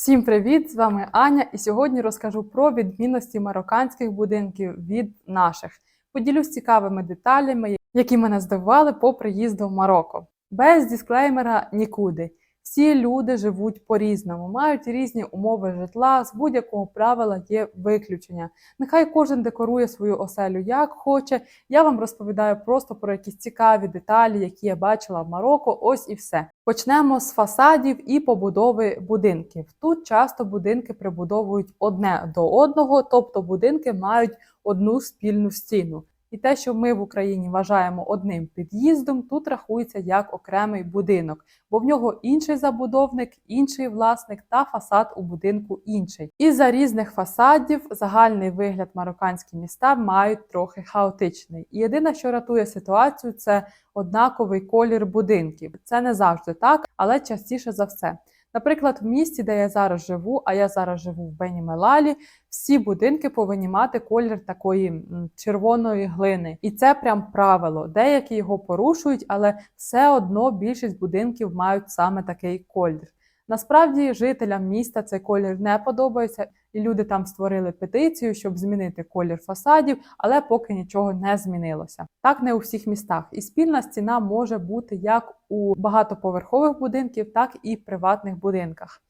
Всім привіт! З вами Аня, і сьогодні розкажу про відмінності марокканських будинків від наших. Поділюсь цікавими деталями, які мене здивували по приїзду в Марокко. Без дисклеймера нікуди. Всі люди живуть по-різному, мають різні умови житла, з будь-якого правила є виключення. Нехай кожен декорує свою оселю як хоче. Я вам розповідаю просто про якісь цікаві деталі, які я бачила в Марокко. Ось і все. Почнемо з фасадів і побудови будинків. Тут часто будинки прибудовують одне до одного, тобто будинки мають одну спільну стіну. І те, що ми в Україні вважаємо одним під'їздом, тут рахується як окремий будинок, бо в нього інший забудовник, інший власник та фасад у будинку інший. І за різних фасадів загальний вигляд марокканські міста мають трохи хаотичний. І єдине, що рятує ситуацію, це однаковий колір будинків. Це не завжди так, але частіше за все. Наприклад, в місті, де я зараз живу, а я зараз живу в Бені-Мелалі, всі будинки повинні мати колір такої червоної глини. І це прям правило. Деякі його порушують, але все одно більшість будинків мають саме такий колір. Насправді жителям міста цей колір не подобається, і люди там створили петицію, щоб змінити колір фасадів, але поки нічого не змінилося. Так не у всіх містах. І спільна стіна може бути як у багатоповерхових будинків, так і в приватних будинках.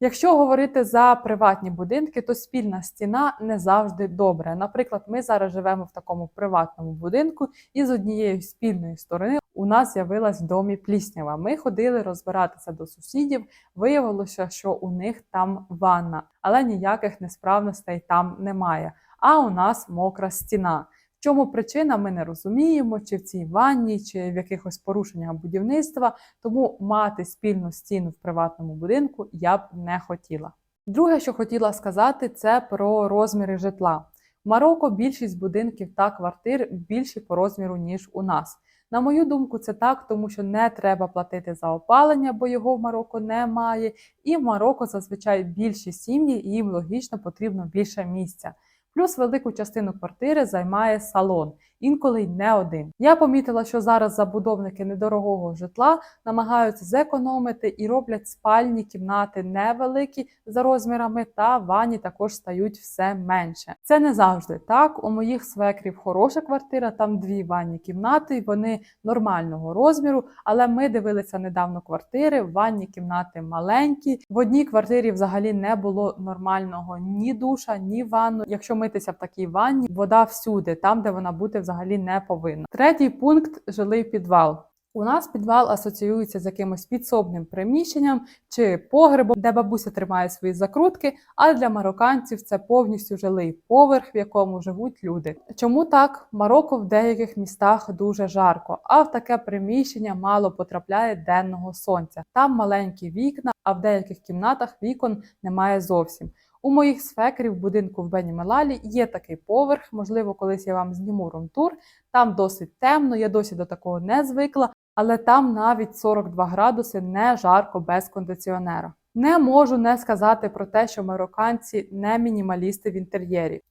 Якщо говорити за приватні будинки, то спільна стіна не завжди добре. Наприклад, ми зараз живемо в такому приватному будинку, і з однієї спільної сторони у нас з'явилась в домі пліснява. Ми ходили розбиратися до сусідів. Виявилося, що у них там ванна, але ніяких несправностей там немає. А у нас мокра стіна. В чому причина, ми не розуміємо, чи в цій ванні, чи в якихось порушеннях будівництва, тому мати спільну стіну в приватному будинку я б не хотіла. Друге, що хотіла сказати, це про розміри житла. В Марокко більшість будинків та квартир більші по розміру, ніж у нас. На мою думку, це так, тому що не треба платити за опалення, бо його в Марокко немає. І в Марокко зазвичай більші сім'ї, і їм логічно потрібно більше місця. Плюс велику частину квартири займає салон, інколи й не один. Я помітила, що зараз забудовники недорогого житла намагаються зекономити і роблять спальні кімнати невеликі за розмірами, та ванні також стають все менше. Це не завжди так. У моїх свекрів хороша квартира, там дві ванні кімнати, вони нормального розміру. Але ми дивилися недавно квартири, ванні кімнати маленькі. В одній квартирі взагалі не було нормального ні душа, ні ванну. Якщо митися в такій ванні, вода всюди, там де вона бути взагалі не повинна. Третій пункт жилий підвал. У нас підвал асоціюється з якимось підсобним приміщенням чи погребом, де бабуся тримає свої закрутки. А для марокканців це повністю жилий поверх, в якому живуть люди. Чому так? Марокко в деяких містах дуже жарко, а в таке приміщення мало потрапляє денного сонця. Там маленькі вікна, а в деяких кімнатах вікон немає зовсім. У моїх свекрів в будинку в Бені-Мелалі є такий поверх, можливо, колись я вам зніму румтур. Там досить темно, я досі до такого не звикла, але там навіть 42 градуси не жарко без кондиціонера. Не можу не сказати про те, що марокканці не мінімалісти в інтер'єрі.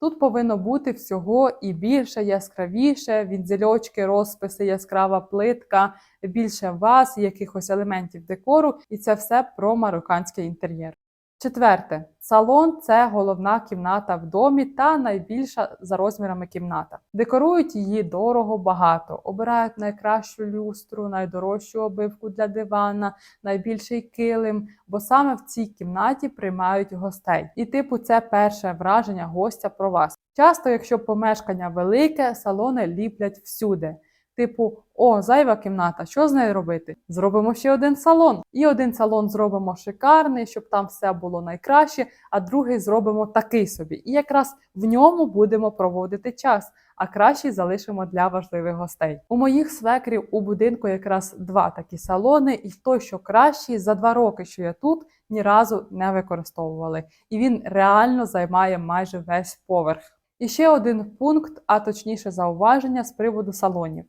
Тут повинно бути всього і більше, яскравіше, відзельочки, розписи, яскрава плитка, більше ваз, якихось елементів декору, і це все про марокканський інтер'єр. Четверте, салон це головна кімната в домі та найбільша за розмірами кімната. Декорують її дорого багато, обирають найкращу люстру, найдорожчу обивку для дивана, найбільший килим, бо саме в цій кімнаті приймають гостей. І, типу, це перше враження гостя про вас. Часто, якщо помешкання велике, салони ліплять всюди. Типу, о, зайва кімната, що з нею робити? Зробимо ще один салон. І один салон зробимо шикарний, щоб там все було найкраще, а другий зробимо такий собі. І якраз в ньому будемо проводити час, а кращий залишимо для важливих гостей. У моїх свекрів у будинку якраз два такі салони, і той, що кращий, за два роки, що я тут, ні разу не використовували. І він реально займає майже весь поверх. І ще один пункт, а точніше зауваження з приводу салонів.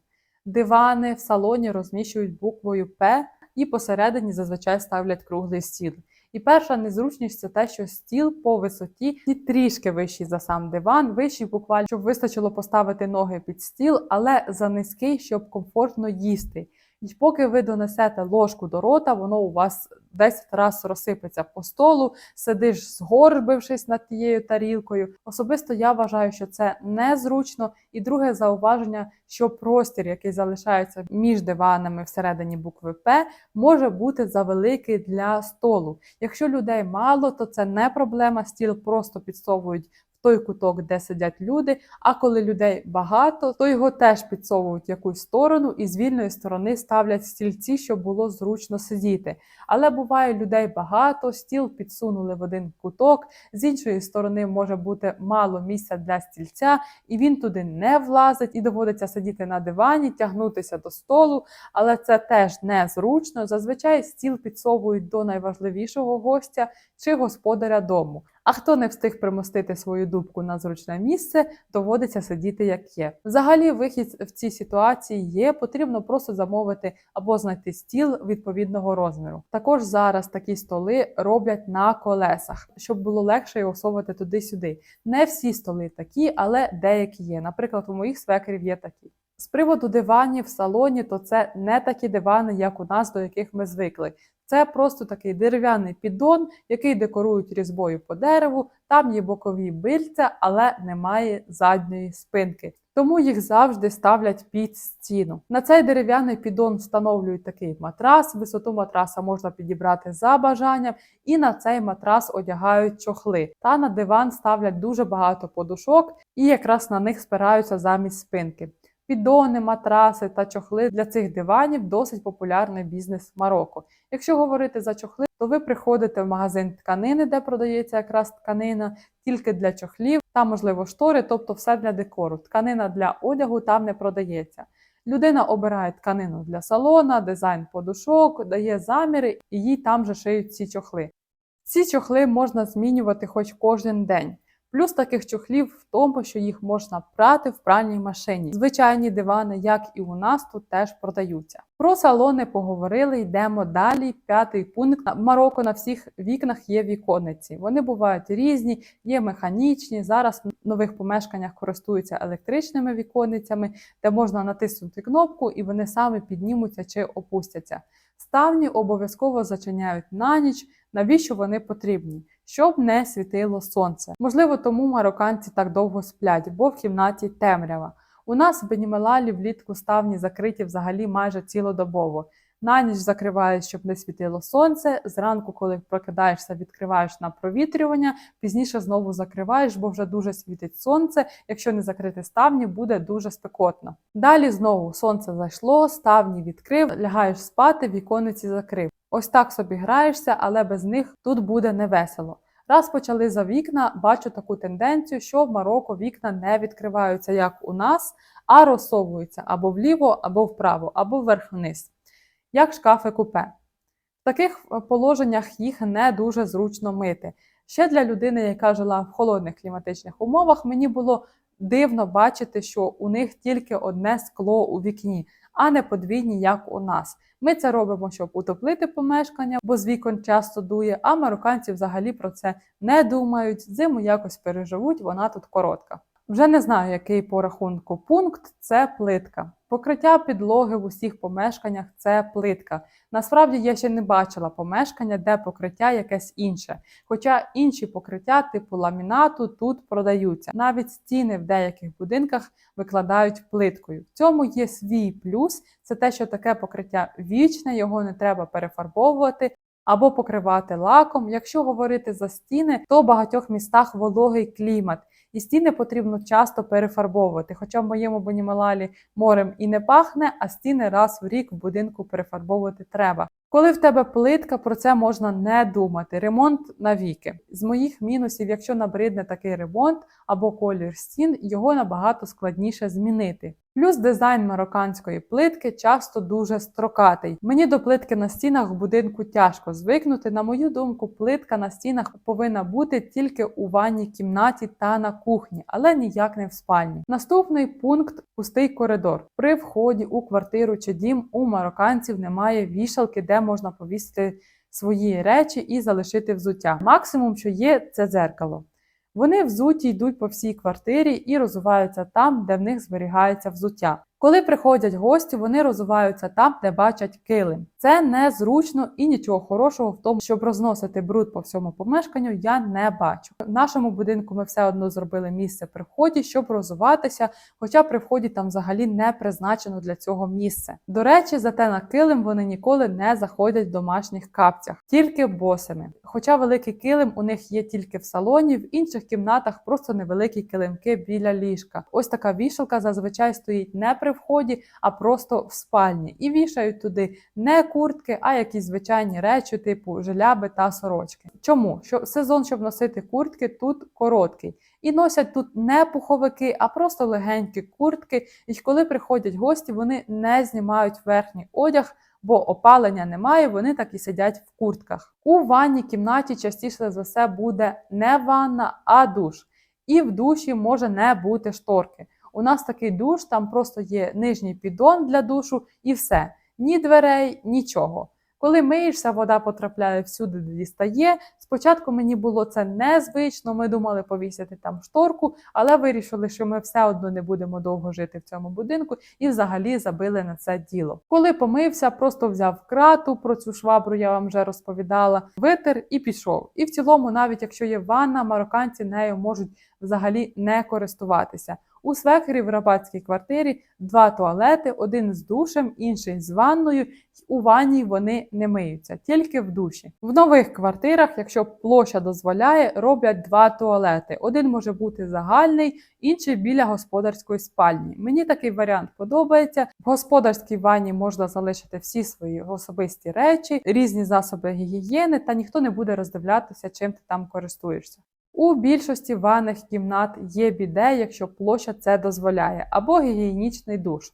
Дивани в салоні розміщують буквою П і посередині зазвичай ставлять круглий стіл. І перша незручність це те, що стіл по висоті і трішки вищий за сам диван, вищий буквально, щоб вистачило поставити ноги під стіл, але за низький, щоб комфортно їсти. І поки ви донесете ложку до рота, воно у вас 10 раз розсипеться по столу, сидиш згорбившись над тією тарілкою. Особисто я вважаю, що це незручно. І друге зауваження, що простір, який залишається між диванами всередині букви П, може бути завеликий для столу. Якщо людей мало, то це не проблема. Стіл просто підсовують той куток, де сидять люди. А коли людей багато, то його теж підсовують якусь сторону і з вільної сторони ставлять стільці, щоб було зручно сидіти. Але буває людей багато, стіл підсунули в один куток. З іншої сторони може бути мало місця для стільця, і він туди не влазить, і доводиться сидіти на дивані, тягнутися до столу. Але це теж незручно. Зазвичай стіл підсовують до найважливішого гостя чи господаря дому. А хто не встиг примостити свою дубку на зручне місце, доводиться сидіти як є. Взагалі, вихід в цій ситуації є. Потрібно просто замовити або знайти стіл відповідного розміру. Також зараз такі столи роблять на колесах, щоб було легше його совати туди-сюди. Не всі столи такі, але деякі є. Наприклад, у моїх свекерів є такі. З приводу диванів в салоні, то це не такі дивани, як у нас, до яких ми звикли. Це просто такий дерев'яний піддон, який декорують різьбою по дереву. Там є бокові бильця, але немає задньої спинки. Тому їх завжди ставлять під стіну. На цей дерев'яний піддон встановлюють такий матрас. Висоту матраса можна підібрати за бажанням, і на цей матрас одягають чохли. Та на диван ставлять дуже багато подушок, і якраз на них спираються замість спинки. Піддони, матраси та чохли для цих диванів досить популярний бізнес в Марокко. Якщо говорити за чохли, то ви приходите в магазин тканини, де продається якраз тканина, тільки для чохлів, там можливо штори, тобто все для декору. Тканина для одягу там не продається. Людина обирає тканину для салона, дизайн подушок, дає заміри, і їй там же шиють ці чохли. Ці чохли можна змінювати хоч кожен день. Плюс таких чохлів в тому, що їх можна прати в пральній машині. Звичайні дивани, як і у нас, тут теж продаються. Про салони поговорили, йдемо далі. П'ятий пункт. Марокко на всіх вікнах є віконниці. Вони бувають різні, є механічні. Зараз в нових помешканнях користуються електричними віконницями, де можна натиснути кнопку і вони самі піднімуться чи опустяться. Ставні обов'язково зачиняють на ніч. Навіщо вони потрібні? Щоб не світило сонце. Можливо, тому марокканці так довго сплять, бо в кімнаті темрява. У нас в Бенімелалі влітку ставні закриті взагалі майже цілодобово. На ніч закриваєш, щоб не світило сонце. Зранку, коли прокидаєшся, відкриваєш на провітрювання, пізніше знову закриваєш, бо вже дуже світить сонце. Якщо не закрити ставні, буде дуже спекотно. Далі знову сонце зайшло, ставні відкрив, лягаєш спати, віконниці закрив. Ось так собі граєшся, але без них тут буде невесело. Раз почали за вікна, бачу таку тенденцію, що в Марокко вікна не відкриваються, як у нас, а розсовуються або вліво, або вправо, або вверх-вниз, як шкафи купе. В таких положеннях їх не дуже зручно мити. Ще для людини, яка жила в холодних кліматичних умовах, мені було дивно бачити, що у них тільки одне скло у вікні, а не подвійні, як у нас. Ми це робимо, щоб утоплити помешкання, бо з вікон часто дує, а марокканці взагалі про це не думають. Зиму якось переживуть, вона тут коротка. Вже не знаю, який по рахунку пункт це плитка. Покриття підлоги в усіх помешканнях це плитка. Насправді я ще не бачила помешкання, де покриття якесь інше. Хоча інші покриття, типу ламінату, тут продаються. Навіть стіни в деяких будинках викладають плиткою. В цьому є свій плюс: це те, що таке покриття вічне, його не треба перефарбовувати. Або покривати лаком. Якщо говорити за стіни, то в багатьох містах вологий клімат, і стіни потрібно часто перефарбовувати. Хоча в моєму Бонімалалі морем і не пахне, а стіни раз в рік в будинку перефарбовувати треба. Коли в тебе плитка, про це можна не думати. Ремонт навіки. З моїх мінусів, якщо набридне такий ремонт або колір стін, його набагато складніше змінити. Плюс дизайн марокканської плитки часто дуже строкатий. Мені до плитки на стінах в будинку тяжко звикнути. На мою думку, плитка на стінах повинна бути тільки у ванній кімнаті та на кухні, але ніяк не в спальні. Наступний пункт пустий коридор. При вході у квартиру чи дім у марокканців немає вішалки, де можна повісити свої речі і залишити взуття. Максимум, що є, це дзеркало. Вони взуті йдуть по всій квартирі і розуваються там, де в них зберігається взуття. Коли приходять гості, вони розуваються там, де бачать килим. Це незручно і нічого хорошого в тому, щоб розносити бруд по всьому помешканню, я не бачу. В нашому будинку ми все одно зробили місце при вході, щоб розуватися, хоча при вході там взагалі не призначено для цього місце. До речі, зате на килим вони ніколи не заходять в домашніх капцях, тільки босими. Хоча великий килим у них є тільки в салоні, в інших кімнатах просто невеликі килимки біля ліжка. Ось така вішалка зазвичай стоїть не при вході, а просто в спальні. І вішають туди не куртки, а якісь звичайні речі, типу жиляби та сорочки. Чому? Що сезон, щоб носити куртки, тут короткий. І носять тут не пуховики, а просто легенькі куртки. І коли приходять гості, вони не знімають верхній одяг, бо опалення немає, вони так і сидять в куртках. У ванній кімнаті частіше за все буде не ванна, а душ. І в душі може не бути шторки. У нас такий душ, там просто є нижній піддон для душу і все. Ні дверей, нічого. Коли миєшся, вода потрапляє всюди, де дістає. Спочатку мені було це незвично. Ми думали повісити там шторку, але вирішили, що ми все одно не будемо довго жити в цьому будинку і взагалі забили на це діло. Коли помився, просто взяв крату про цю швабру, я вам вже розповідала, витер і пішов. І в цілому, навіть якщо є ванна, марокканці нею можуть взагалі не користуватися. У свекері в рабатській квартирі два туалети, один з душем, інший з ванною. У ванні вони не миються, тільки в душі. В нових квартирах, якщо площа дозволяє, роблять два туалети. Один може бути загальний, інший біля господарської спальні. Мені такий варіант подобається. В господарській ванні можна залишити всі свої особисті речі, різні засоби гігієни, та ніхто не буде роздивлятися, чим ти там користуєшся. У більшості ванних кімнат є біде, якщо площа це дозволяє, або гігієнічний душ.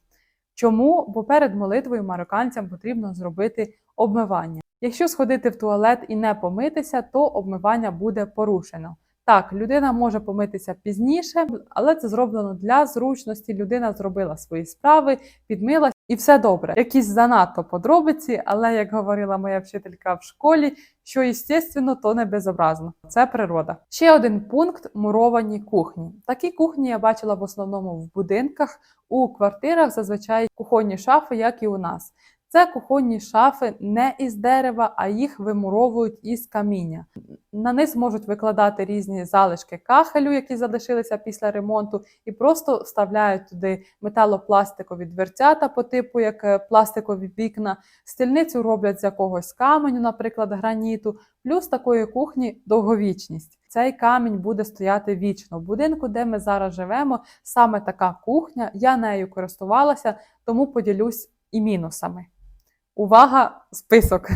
Чому? Бо перед молитвою марокканцям потрібно зробити обмивання. Якщо сходити в туалет і не помитися, то обмивання буде порушено. Так, людина може помитися пізніше, але це зроблено для зручності. Людина зробила свої справи, підмилась і все добре. Якісь занадто подробиці, але як говорила моя вчителька в школі, що естественно, то не безобразно. Це природа. Ще один пункт муровані кухні. Такі кухні я бачила в основному в будинках, у квартирах зазвичай кухонні шафи, як і у нас. Це кухонні шафи не із дерева, а їх вимуровують із каміння. На низ можуть викладати різні залишки кахелю, які залишилися після ремонту, і просто вставляють туди металопластикові дверцята по типу як е, пластикові вікна. Стільницю роблять з якогось каменю, наприклад, граніту. Плюс такої кухні довговічність. Цей камінь буде стояти вічно. В будинку, де ми зараз живемо, саме така кухня. Я нею користувалася, тому поділюсь і мінусами. Увага, список.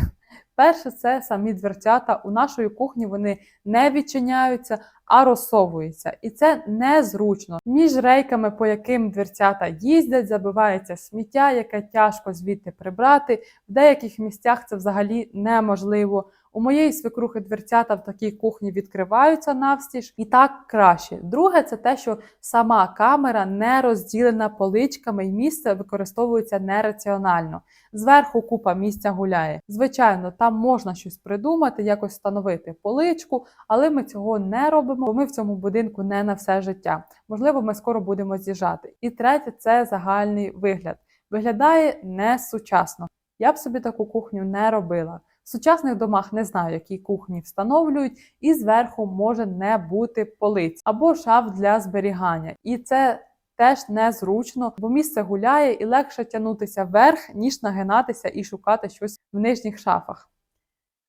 Перше, це самі дверцята. У нашої кухні вони не відчиняються, а розсовуються. І це незручно. Між рейками, по яким дверцята їздять, забивається сміття, яке тяжко звідти прибрати. В деяких місцях це взагалі неможливо. У моєї свекрухи дверцята в такій кухні відкриваються навстіж, і так краще. Друге, це те, що сама камера не розділена поличками, і місце використовується нераціонально. Зверху купа місця гуляє. Звичайно, там можна щось придумати, якось встановити поличку, але ми цього не робимо, бо ми в цьому будинку не на все життя. Можливо, ми скоро будемо з'їжджати. І третє це загальний вигляд. Виглядає не сучасно. Я б собі таку кухню не робила. В сучасних домах не знаю, які кухні встановлюють, і зверху може не бути полиць або шаф для зберігання. І це теж незручно, бо місце гуляє і легше тягнутися вверх, ніж нагинатися і шукати щось в нижніх шафах.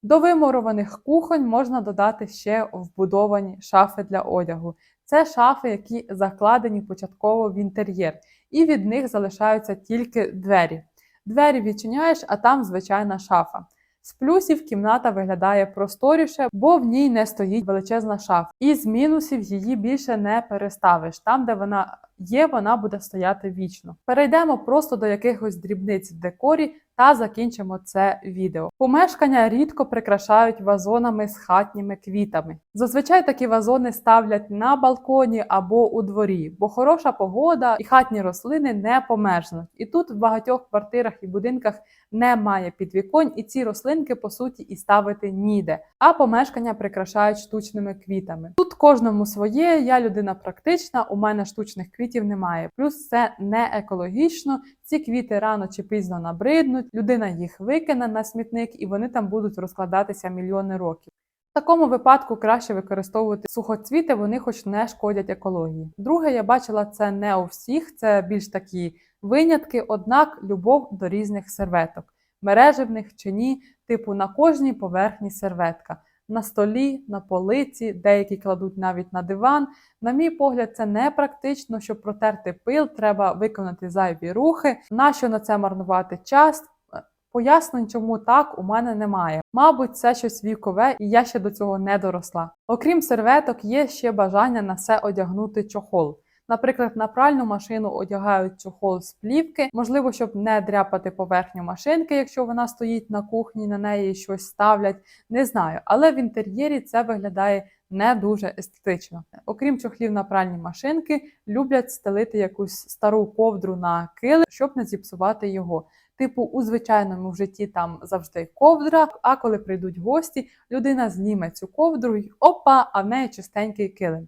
До вимурованих кухонь можна додати ще вбудовані шафи для одягу. Це шафи, які закладені початково в інтер'єр, і від них залишаються тільки двері. Двері відчиняєш, а там звичайна шафа. З плюсів кімната виглядає просторіше, бо в ній не стоїть величезна шафа. І з мінусів її більше не переставиш. Там, де вона є, вона буде стояти вічно. Перейдемо просто до якихось дрібниць в декорі та закінчимо це відео. Помешкання рідко прикрашають вазонами з хатніми квітами. Зазвичай такі вазони ставлять на балконі або у дворі, бо хороша погода і хатні рослини не померзнуть. І тут в багатьох квартирах і будинках немає підвіконь, і ці рослинки по суті і ставити ніде. А помешкання прикрашають штучними квітами. Тут кожному своє, я людина практична, у мене штучних квітів немає. Плюс це не екологічно. Ці квіти рано чи пізно набриднуть, людина їх викине на смітник і вони там будуть розкладатися мільйони років. В такому випадку краще використовувати сухоцвіти, вони хоч не шкодять екології. Друге, я бачила це не у всіх, це більш такі винятки, однак любов до різних серветок, мережевних чи ні, типу на кожній поверхні серветка, на столі, на полиці, деякі кладуть навіть на диван. На мій погляд, це не практично, щоб протерти пил, треба виконати зайві рухи. Нащо на це марнувати час? Пояснень, чому так, у мене немає. Мабуть, це щось вікове, і я ще до цього не доросла. Окрім серветок, є ще бажання на все одягнути чохол. Наприклад, на пральну машину одягають чохол з плівки, можливо, щоб не дряпати поверхню машинки, якщо вона стоїть на кухні, на неї щось ставлять. Не знаю, але в інтер'єрі це виглядає не дуже естетично. Окрім чохлів на пральні машинки, люблять стелити якусь стару ковдру на килим, щоб не зіпсувати його. Типу, у звичайному в житті там завжди ковдра, а коли прийдуть гості, людина зніме цю ковдру і опа, а в неї чистенький килим.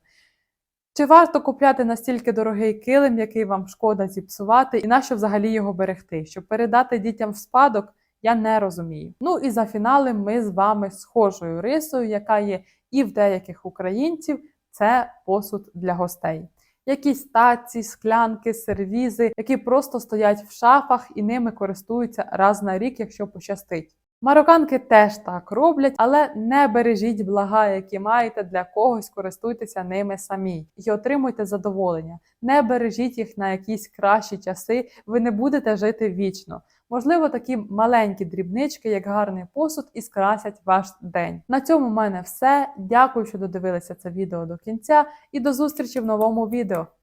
Чи варто купляти настільки дорогий килим, який вам шкода зіпсувати, і нащо взагалі його берегти? Щоб передати дітям в спадок, я не розумію. Ну і за фінали ми з вами схожою рисою, яка є і в деяких українців, це посуд для гостей. Якісь таці, склянки, сервізи, які просто стоять в шафах і ними користуються раз на рік, якщо пощастить. Марокканки теж так роблять, але не бережіть блага, які маєте для когось, користуйтеся ними самі і отримуйте задоволення. Не бережіть їх на якісь кращі часи, ви не будете жити вічно. Можливо, такі маленькі дрібнички, як гарний посуд, і скрасять ваш день. На цьому в мене все. Дякую, що додивилися це відео до кінця, і до зустрічі в новому відео.